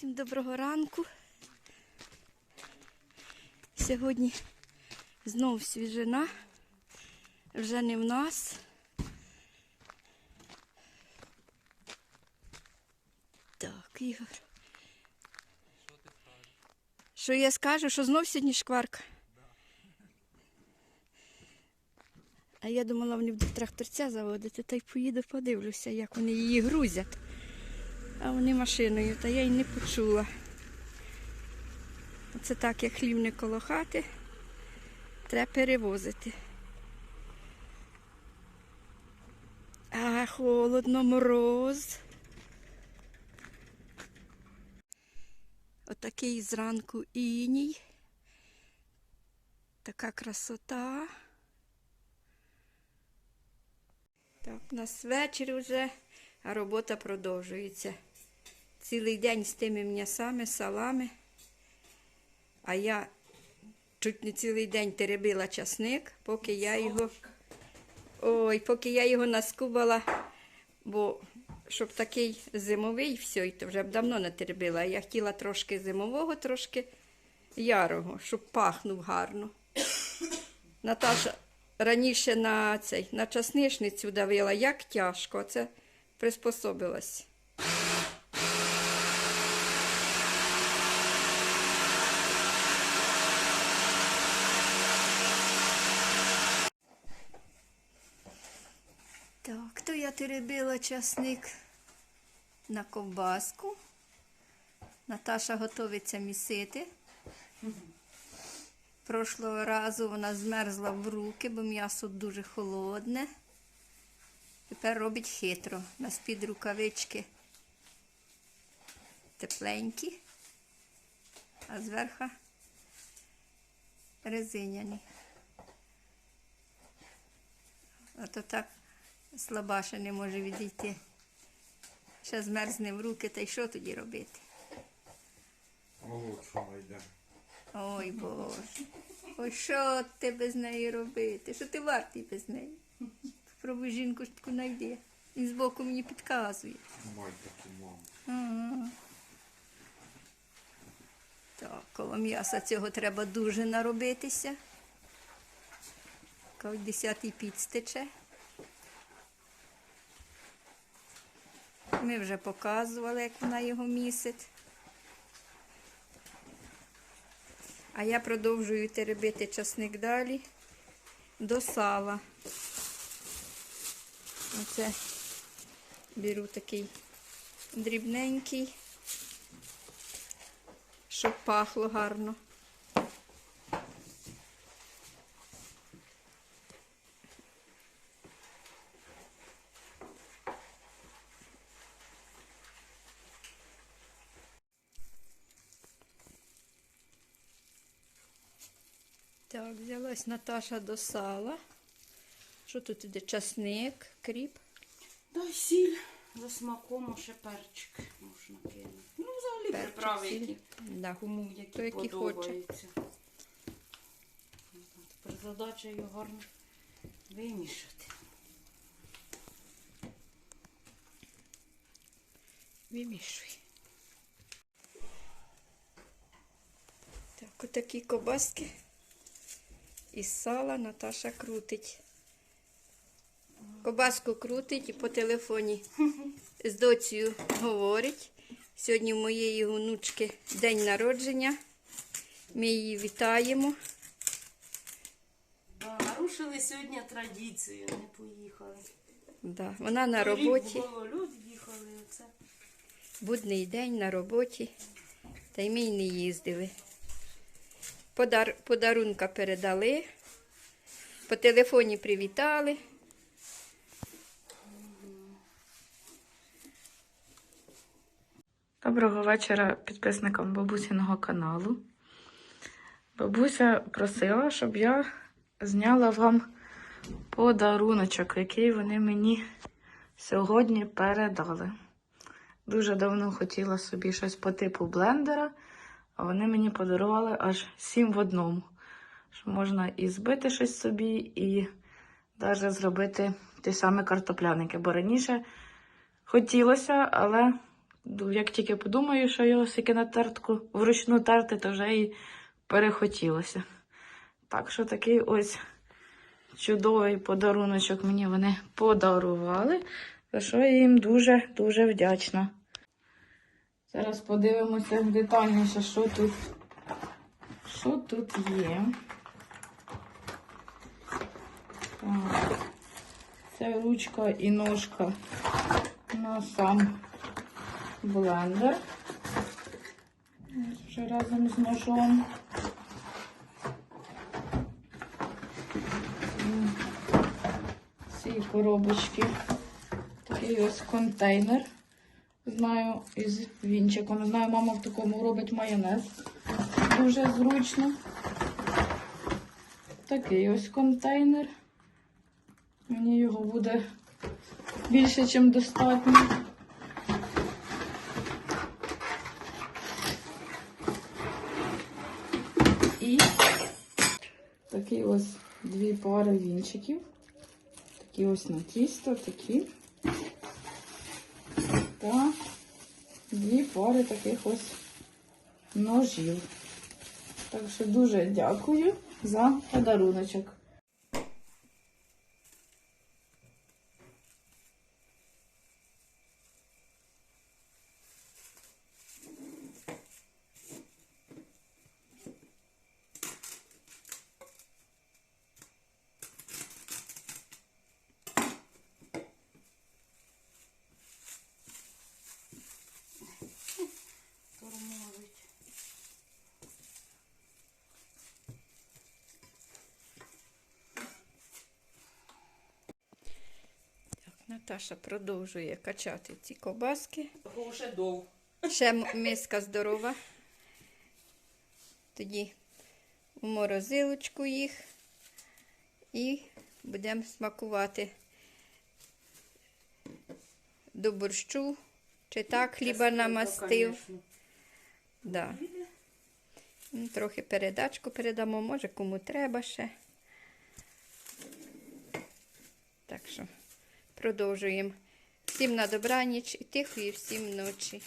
Всім доброго ранку. Сьогодні знов свіжина. Вже не в нас. Так, Ігор. Що я скажу, що знов сьогодні шкварка? А я думала, вони будуть тракторця заводити, та й поїду подивлюся, як вони її грузять. А вони машиною, та я й не почула. Оце так, як хлів не коло хати, треба перевозити. А холодно, мороз. Отакий зранку іній. Така красота. Так, у нас вечір вже, а робота продовжується. Цілий день з тими м'ясами, салами. А я чуть не цілий день теребила часник, поки я його. Ой, поки я його наскубала, бо щоб такий зимовий, все, і то вже б давно не теребила. Я хотіла трошки зимового, трошки ярого, щоб пахнув гарно. Наташа раніше на цей на часничницю давила, як тяжко, це приспособилась. Так, то я теребила часник на ковбаску. Наташа готовиться місити. Прошлого разу вона змерзла в руки, бо м'ясо дуже холодне. Тепер робить хитро. На з-під рукавички тепленькі, а зверху резиняні. А то так слабаша не може відійти. Ще змерзне в руки, та й що тоді робити? Йде. Ой Боже. Ой, що ти без неї робити? Що ти вартий без неї? Спробуй жінку ж таку знайди. І збоку мені підказує. Май таку маму. Ага. Так, коло м'яса цього треба дуже наробитися. Коли десятий підстече. Ми вже показували, як вона його місить. А я продовжую теребити часник далі до сала. Оце беру такий дрібненький, щоб пахло гарно. Так, взялась Наташа до сала. Що тут іде? Часник, кріп. Дай сіль за смаком, а ще перчик можна кинути. Ну, взагалі Перчик, приправи, сіль. які, Да. кому які, Хто які хоче. подобаються. Тепер задача його гарно вимішати. Вимішуй. Так, отакі кобаски із сала Наташа крутить. Кобаску крутить і по телефоні з доцею говорить. Сьогодні в моєї онучки день народження. Ми її вітаємо. Нарушили сьогодні традицію, не поїхали. Да, вона на Торік роботі. було, люди їхали, оце. Будний день на роботі, та й ми й не їздили. Подар... Подарунка передали, по телефоні привітали. Доброго вечора підписникам бабусіного каналу. Бабуся просила, щоб я зняла вам подаруночок, який вони мені сьогодні передали. Дуже давно хотіла собі щось по типу блендера, а вони мені подарували аж сім в одному. Що можна і збити щось собі, і навіть зробити ті самі картопляники. Бо раніше хотілося, але як тільки подумаю, що його сики на тертку вручну терти, то вже і перехотілося. Так що такий ось чудовий подаруночок мені вони подарували, за що я їм дуже-дуже вдячна. Зараз подивимося детальніше, що тут, що тут є. Так. Це ручка і ножка на сам блендер. Вже разом з ножом. Ці коробочки. Такий ось контейнер. Знаю, із вінчиком. Знаю, мама в такому робить майонез. Дуже зручно. Такий ось контейнер. Мені його буде більше, ніж достатньо. І такі ось дві пари вінчиків. Такі ось на тісто, такі. Та дві пари таких ось ножів. Так що дуже дякую за подаруночок. Наташа продовжує качати ці ковбаски. Ще дов. Ще миска здорова. Тоді у морозилочку їх і будемо смакувати до борщу. Чи так хліба намастив. Да. Ну, Трохи передачку передамо, може кому треба ще. Так що продовжуємо. Всім на добраніч і тихої всім ночі.